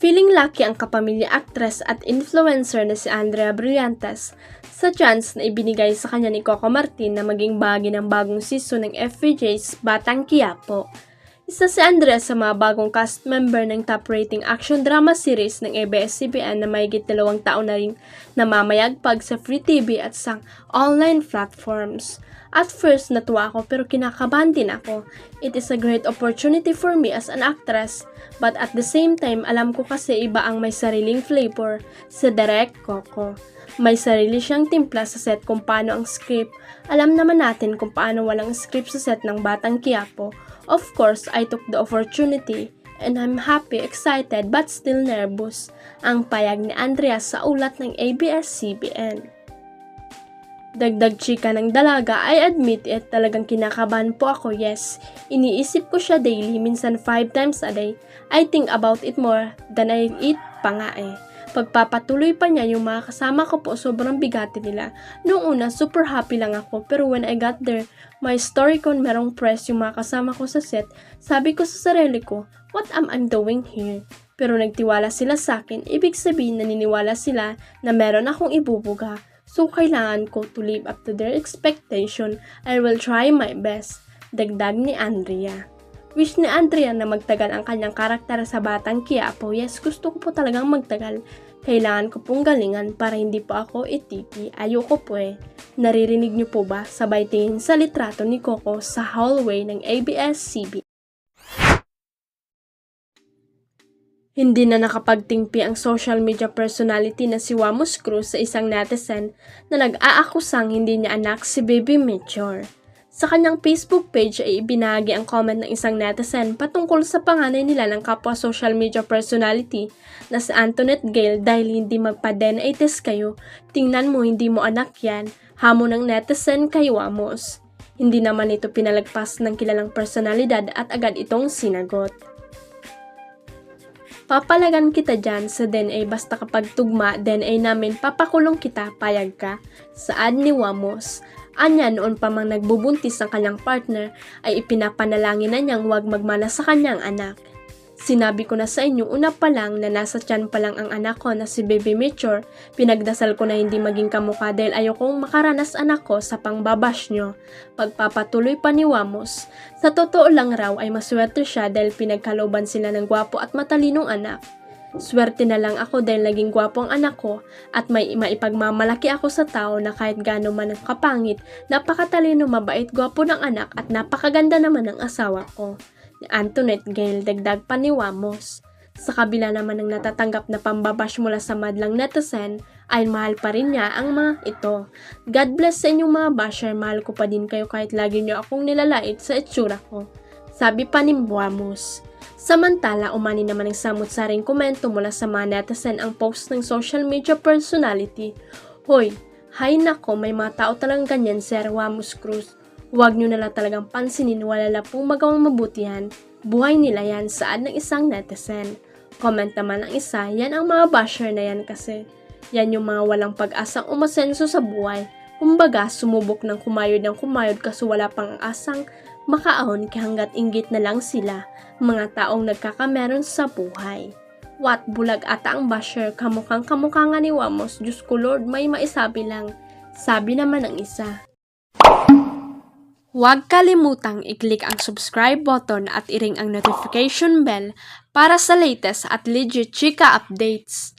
Feeling lucky ang kapamilya actress at influencer na si Andrea Brillantes sa chance na ibinigay sa kanya ni Coco Martin na maging bahagi ng bagong season ng FVJ's Batang Quiapo. Isa si Andrea sa mga bagong cast member ng top rating action drama series ng ABS-CBN na mahigit dalawang taon na rin namamayagpag sa free TV at sa online platforms. At first, natuwa ako pero kinakabahan din ako. It is a great opportunity for me as an actress. But at the same time, alam ko kasi iba ang may sariling flavor sa direct Coco. May sarili siyang timpla sa set kung paano ang script. Alam naman natin kung paano walang script sa set ng Batang Quiapo. Of course, I took the opportunity and I'm happy, excited, but still nervous. Ang payag ni Andrea sa ulat ng ABS-CBN. Dagdag chika ng dalaga, I admit it, talagang kinakabahan po ako, yes. Iniisip ko siya daily, minsan 5 times a day. I think about it more than I eat pa nga eh. Pagpapatuloy pa niya yung mga kasama ko po, sobrang bigati nila. Noong una, super happy lang ako, pero when I got there, my story con merong press yung mga kasama ko sa set, sabi ko sa sarili ko, what am I doing here? Pero nagtiwala sila sa akin, ibig sabihin naniniwala sila na meron akong ibubuga. So, kailangan ko to live up to their expectation. I will try my best. Dagdag ni Andrea. Wish ni Andrea na magtagal ang kanyang karakter sa Batang Quiapo. Yes, gusto ko po talagang magtagal. Kailangan ko pong galingan para hindi po ako itiki. Ayoko po eh. Naririnig niyo po ba? Sabay tingin sa litrato ni Coco sa hallway ng ABS-CBN. Hindi na nakapagtingpi ang social media personality na si Wamos Cruz sa isang netizen na nag-aakusang hindi niya anak si Baby Mitchell. Sa kanyang Facebook page ay ibinahagi ang comment ng isang netizen patungkol sa panganay nila ng kapwa social media personality na si Antoinette Gale dahil hindi magpa-DNA test kayo, tingnan mo hindi mo anak yan, hamon ng netizen kay Wamos. Hindi naman ito pinalagpas ng kilalang personalidad at agad itong sinagot. Papalagan kita dyan sa DNA basta kapag tugma DNA namin papakulong kita payag ka. Saad ni Wamos. Anya noon pa mang nagbubuntis ang kanyang partner ay ipinapanalangin na niyang huwag magmana sa kanyang anak. Sinabi ko na sa inyo una pa lang na nasa tiyan pa lang ang anak ko na si Baby Mitchell. Pinagdasal ko na hindi maging kamukha dahil ayokong makaranas anak ko sa pangbabash nyo. Pagpapatuloy pa ni Wamos. Sa totoo lang raw ay maswerte siya dahil pinagkalooban sila ng gwapo at matalinong anak. Swerte na lang ako dahil naging gwapo ang anak ko at may maipagmamalaki ako sa tao na kahit gaano man ang kapangit, napakatalino, mabait, gwapo ng anak at napakaganda naman ng asawa ko Antoinette Gale dagdag pa ni Wamos. Sa kabila naman ng natatanggap na pambabash mula sa madlang netizen, ay mahal pa rin niya ang mga ito. God bless sa inyong mga basher, mahal ko pa din kayo kahit lagi niyo akong nilalait sa itsura ko. Sabi pa ni Wamos. Samantala, umani naman ng samot-saring komento mula sa mga netizen ang post ng social media personality. Hoy, hay nako, may mga tao talagang ganyan, Sir Wamos Cruz. Huwag nyo nalang talagang pansinin wala na pong magawang mabutihan. Buhay nila yan saad ng isang netizen. Comment naman ng isa, yan ang mga basher na yan kasi. Yan yung mga walang pag-asang umasenso sa buhay. Kumbaga, sumubok ng kumayod ng kumayod kasi wala pang asang makaahon kaya hanggat inggit na lang sila, mga taong nagkakameron sa buhay. What, bulag ata ang basher, kamukhang kamukha nga ni Wamos, Diyos ko Lord, may maisabi lang. Sabi naman ng isa. Huwag kalimutang i-click ang subscribe button at i-ring ang notification bell para sa latest at legit chika updates.